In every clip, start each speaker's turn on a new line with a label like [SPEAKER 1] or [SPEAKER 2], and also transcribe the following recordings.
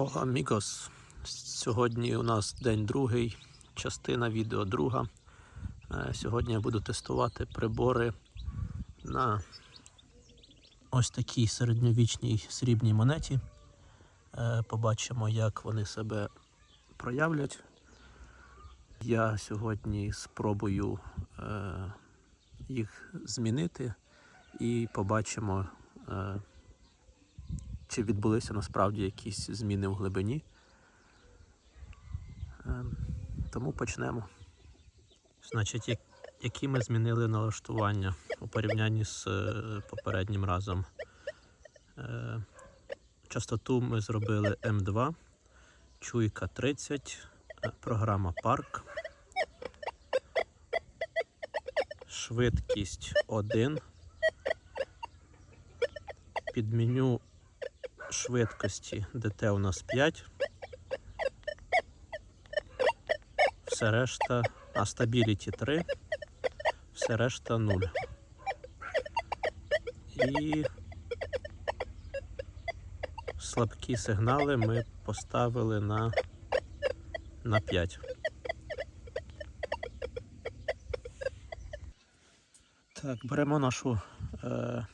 [SPEAKER 1] Hola, amigos! Сьогодні у нас день другий, частина відео друга. Е, Сьогодні я буду тестувати прибори на ось такій середньовічній срібній монеті. Е, Побачимо, як вони себе проявлять. Я сьогодні спробую е, їх змінити і побачимо, чи відбулися насправді якісь зміни в глибині. Е, Тому почнемо. Значить, які ми змінили налаштування у порівнянні з е, попереднім разом. Е, Частоту ми зробили М2, чуйка 30, е, програма Парк. Швидкість 1. Під меню швидкості ДТ у нас 5. Все решта, а стабіліті 3, все решта 0. І слабкі сигнали ми поставили на, на 5. Так, беремо нашу е,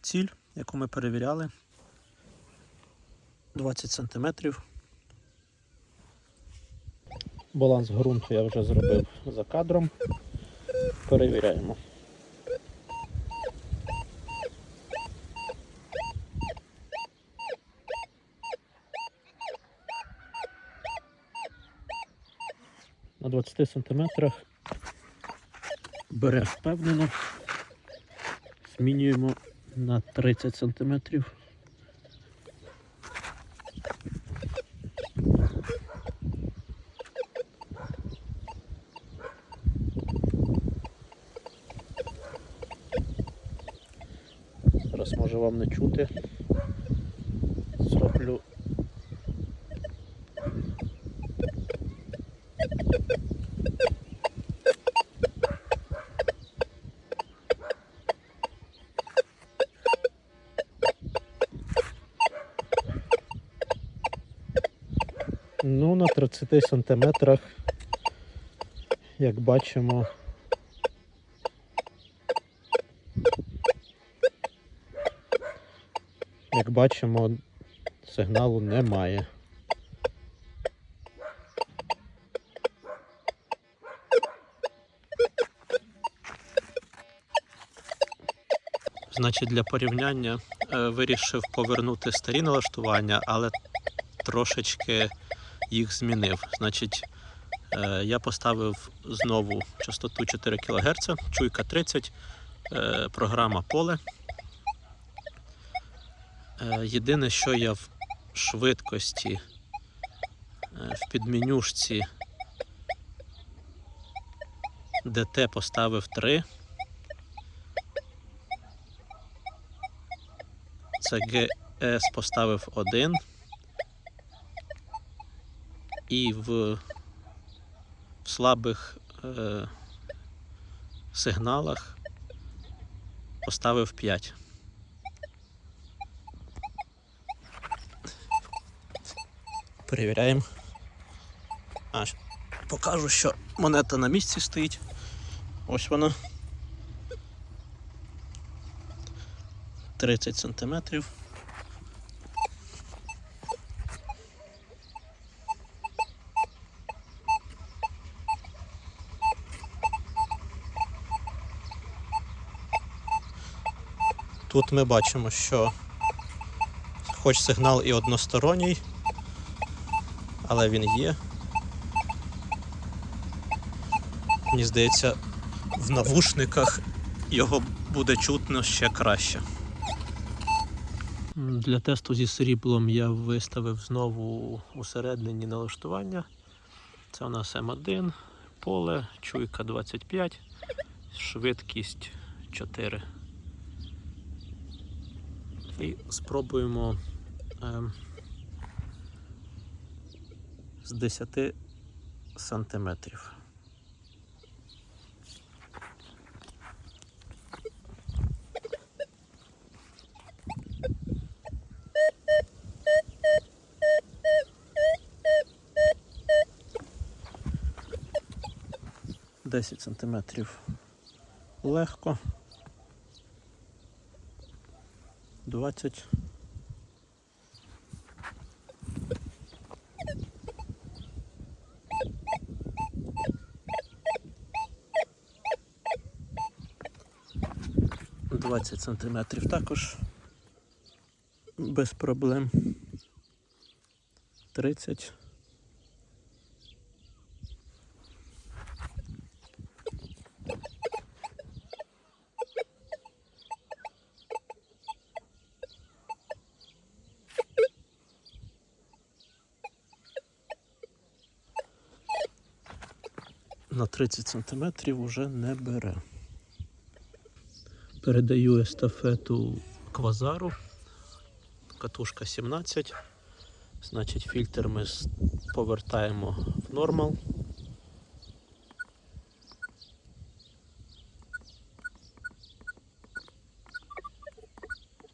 [SPEAKER 1] ціль, яку ми перевіряли. 20 сантиметрів. Баланс ґрунту я вже зробив за кадром. Перевіряємо. На 20 сантиметрах бере впевнено. Змінюємо на 30 сантиметрів. Зараз може вам не чути. Зроблю. Ну, на 30 сантиметрах, як бачимо, Як бачимо, сигналу немає. Значить, для порівняння е, вирішив повернути старі налаштування, але трошечки їх змінив. Значить, е, я поставив знову частоту 4 кГц, чуйка 30, е, програма поле. Е, Єдине, що я в швидкості е, в підменюшці ДТ поставив 3. ЦГС поставив 1. І в, в слабих е, сигналах поставив 5. Перевіряємо. А, покажу, що монета на місці стоїть. Ось вона. 30 сантиметрів. Тут ми бачимо, що хоч сигнал і односторонній, але він є. Мені здається, в навушниках його буде чутно ще краще. Для тесту зі сріблом я виставив знову усереднені налаштування. Це у нас М1, поле, чуйка 25, швидкість 4. І спробуємо ем, з 10 сантиметрів. Десять сантиметрів легко. Двадцять. 20. Двадцять сантиметрів також без проблем. Тридцять. на 30 сантиметрів уже не бере. Передаю естафету квазару. Катушка 17. Значить, фільтр ми повертаємо в нормал.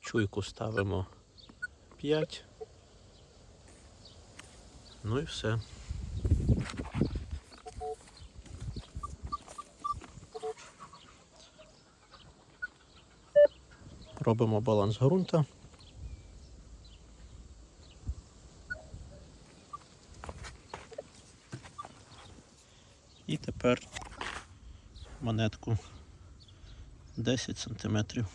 [SPEAKER 1] Чуйку ставимо 5. Ну і все. Робимо баланс ґрунта. І тепер монетку 10 сантиметрів.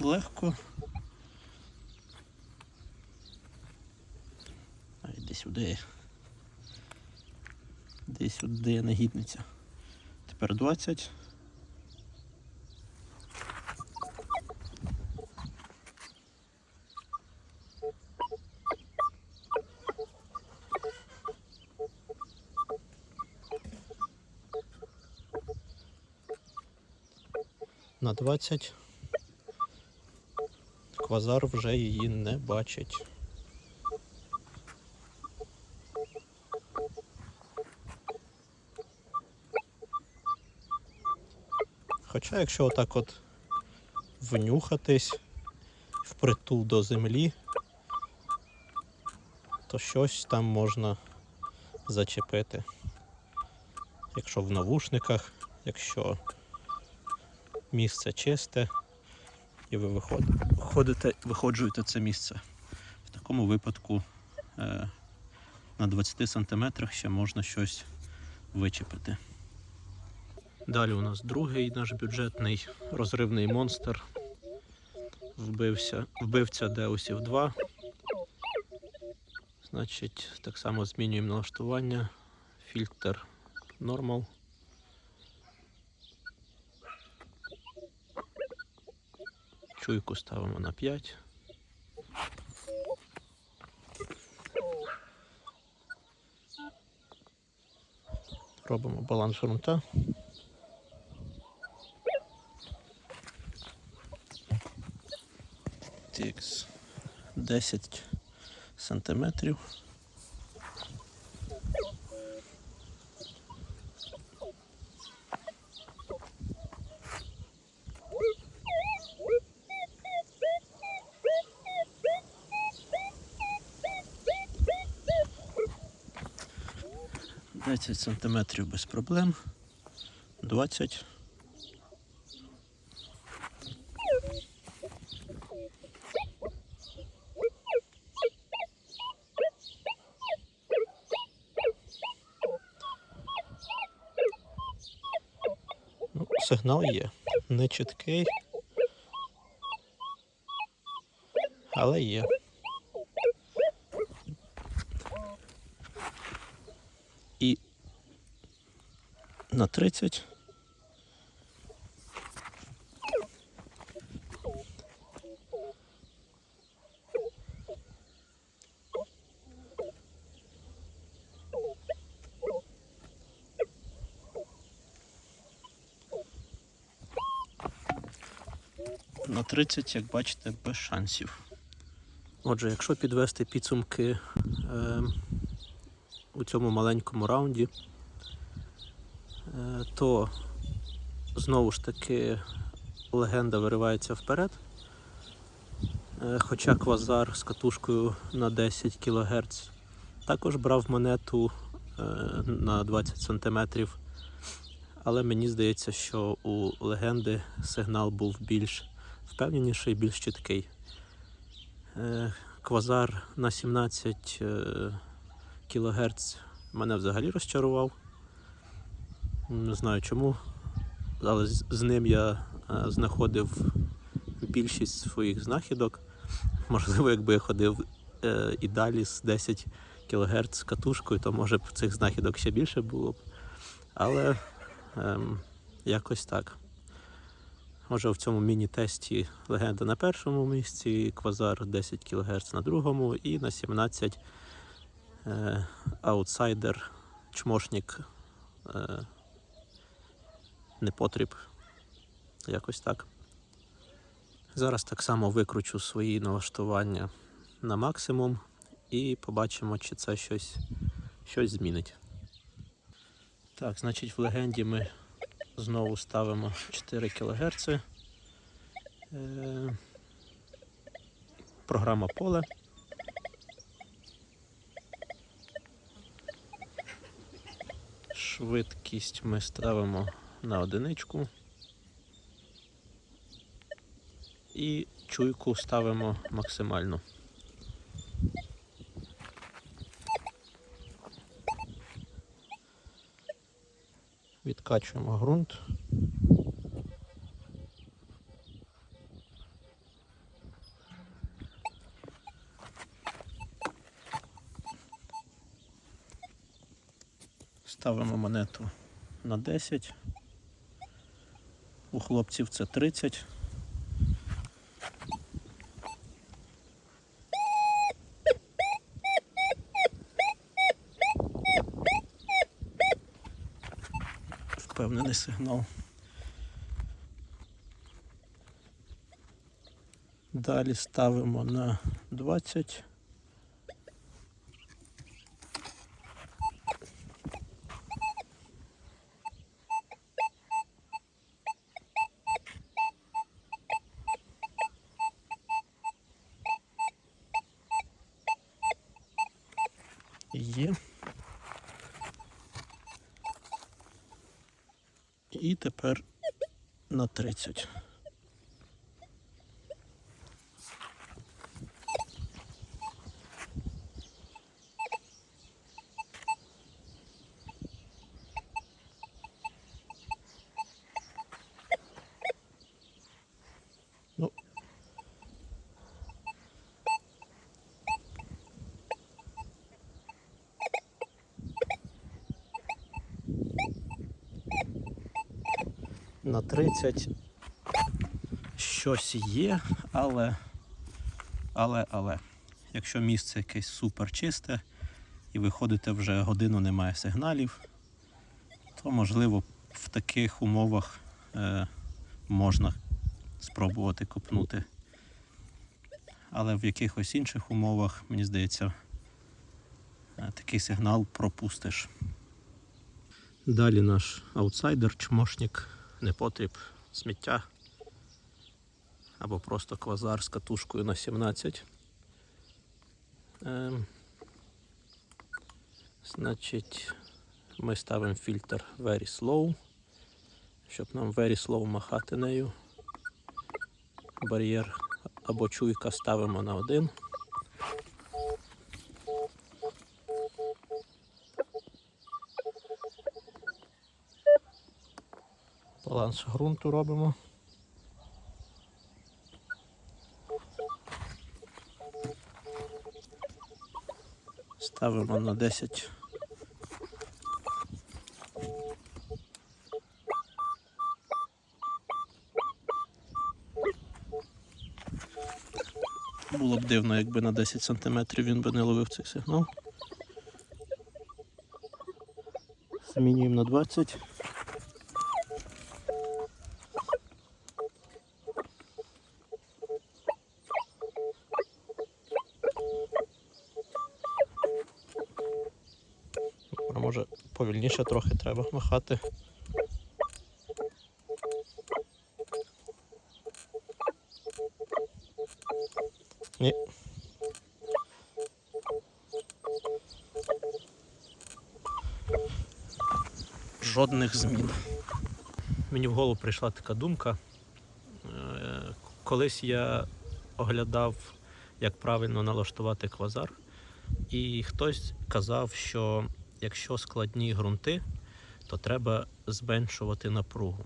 [SPEAKER 1] Легко. А йди сюди. Іди сюди, негідниця. Тепер 20. На 20. Квазар вже її не бачить. Хоча, якщо отак от внюхатись впритул до землі, то щось там можна зачепити. Якщо в навушниках, якщо місце чисте, і ви виходите, виходжуєте це місце. В такому випадку е, на 20 сантиметрах ще можна щось вичепити. Далі у нас другий наш бюджетний розривний монстр. Вбився, вбивця Деусів 2. Значить, так само змінюємо налаштування. Фільтр Normal. Чуйку ставимо на 5. Робимо баланс ґрунта. GTX 10 сантиметрів. Десять сантиметрів без проблем, 20 сигнал є. Не чіткий. Але є. І на 30. На 30, як бачите, без шансів. Отже, якщо підвести підсумки е, у цьому маленькому раунді, е, то знову ж таки легенда виривається вперед. Е, Хоча квазар з катушкою на 10 кГц також брав монету е, на 20 см. Але мені здається, що у легенди сигнал був більш впевненіший, більш чіткий. Е, Квазар на 17 кГц мене взагалі розчарував. Не знаю чому, але з ним я е, знаходив більшість своїх знахідок. Можливо, якби я ходив е, і далі з 10 кГц катушкою, то може б цих знахідок ще більше було б. Але ем, якось так. Може в цьому міні-тесті легенда на першому місці, квазар 10 кГц на другому і на 17 е, аутсайдер, чмошник, е, непотріб. Якось так. Зараз так само викручу свої налаштування на максимум і побачимо, чи це щось, щось змінить. Так, значить, в легенді ми знову ставимо 4 кГц. Е, програма поле. Швидкість ми ставимо на одиничку. І чуйку ставимо максимально. Відкачуємо ґрунт. Ставимо монету на 10. У хлопців це 30. Впевнений сигнал. Далі ставимо на 20. Є. І тепер на 30. На 30 щось є, але, але, але, якщо місце якесь супер чисте і виходите вже годину немає сигналів, то можливо в таких умовах е, можна спробувати копнути. Але в якихось інших умовах, мені здається, е, такий сигнал пропустиш. Далі наш аутсайдер, чмошник, непотріб, сміття. Або просто квазар з катушкою на 17. Ем, значить, ми ставимо фільтр Very Slow, щоб нам Very Slow махати нею. Бар'єр або чуйка ставимо на один. Баланс ґрунту робимо. Ставимо на 10. Було б дивно, якби на 10 см він би не ловив цей сигнал. Змінюємо на 20. сильніше трохи треба махати. Ні. Жодних змін. Мені в голову прийшла така думка. Е, колись я оглядав, як правильно налаштувати квазар, і хтось казав, що якщо складні ґрунти, то треба зменшувати напругу.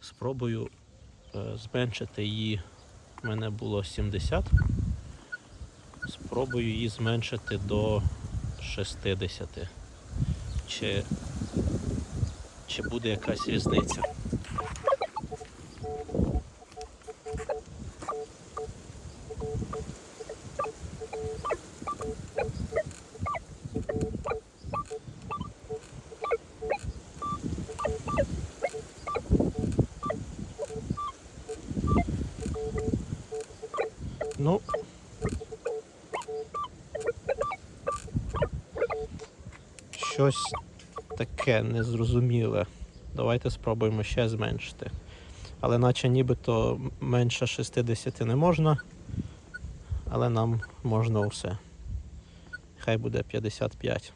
[SPEAKER 1] Спробую е, зменшити її. У мене було 70. Спробую її зменшити до 60. Чи, чи буде якась різниця? Ну. Щось таке незрозуміле. Давайте спробуємо ще зменшити. Але наче нібито менше 60 не можна. Але нам можна усе. Хай буде 55.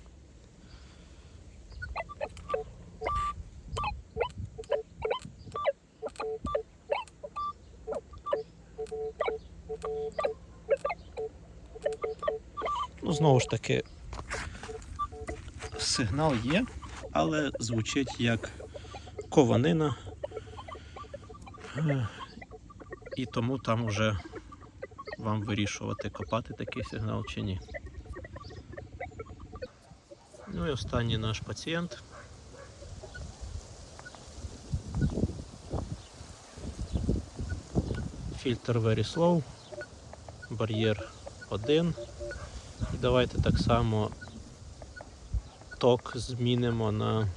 [SPEAKER 1] Ну, знову ж таки, сигнал є, але звучить як кованина. Е, І тому там вже вам вирішувати, копати такий сигнал чи ні. Ну і останній наш пацієнт. Фільтр very slow, бар'єр 1. І давайте так само ток змінимо на,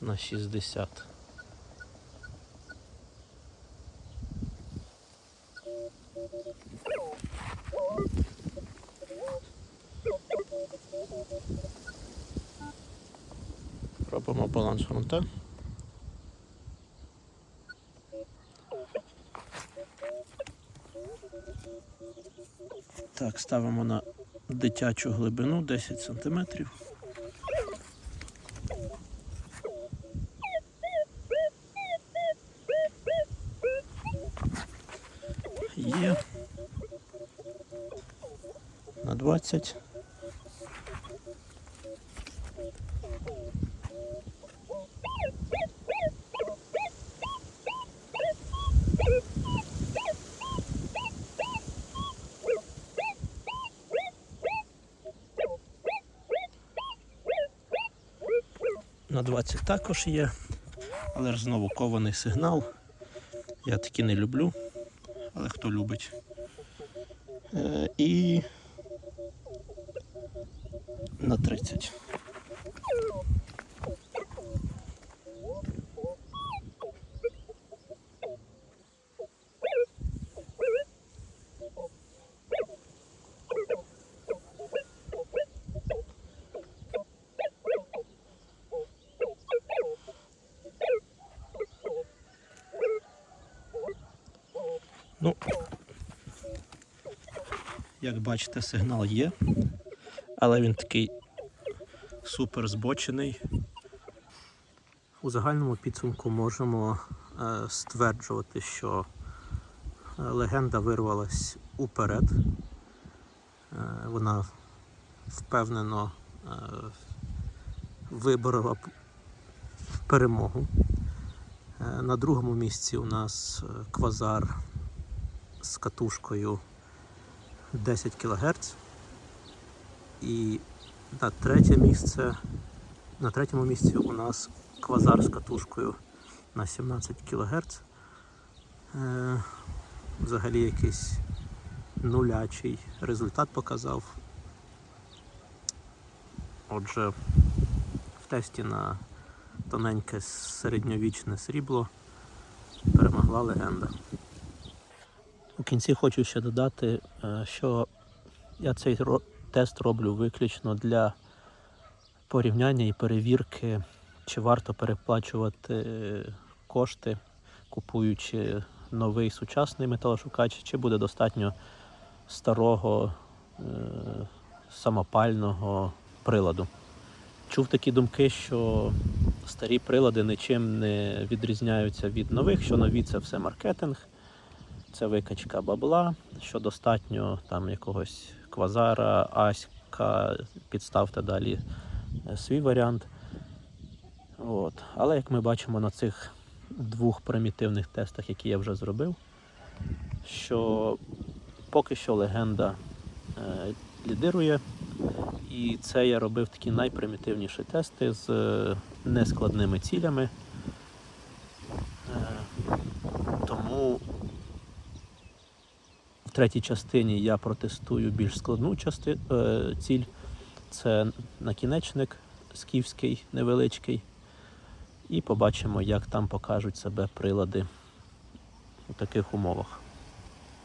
[SPEAKER 1] на 60. Робимо баланс грунта. Так, ставимо на дитячу глибину 10 см. Є. На 20. 20 також є, але ж знову кований сигнал. Я такі не люблю, але хто любить. Е, і на 30. Бачите, сигнал є, але він такий супер збочений. У загальному підсумку можемо е, стверджувати, що е, легенда вирвалась уперед. Е, вона впевнено виборола перемогу. На другому місці у нас квазар з катушкою 10 кГц. І на третє місце, на третьому місці у нас квазар з катушкою на 17 кГц. Е, взагалі якийсь нулячий результат показав. Отже, в тесті на тоненьке середньовічне срібло перемогла легенда. У кінці хочу ще додати, е, що я цей тест роблю виключно для порівняння і перевірки, чи варто переплачувати е, кошти, купуючи новий сучасний металошукач, чи буде достатньо старого е, самопального приладу. Чув такі думки, що старі прилади нічим не відрізняються від нових, що нові це все маркетинг, це викачка бабла, що достатньо там якогось квазара, аська, підставте далі е, свій варіант. От. Але як ми бачимо на цих двох примітивних тестах, які я вже зробив, що поки що легенда е, лідирує. І це я робив такі найпримітивніші тести з е, нескладними цілями. Е, Тому в третій частині я протестую більш складну части, е, ціль. Це накінечник скіфський невеличкий. І побачимо, як там покажуть себе прилади у таких умовах.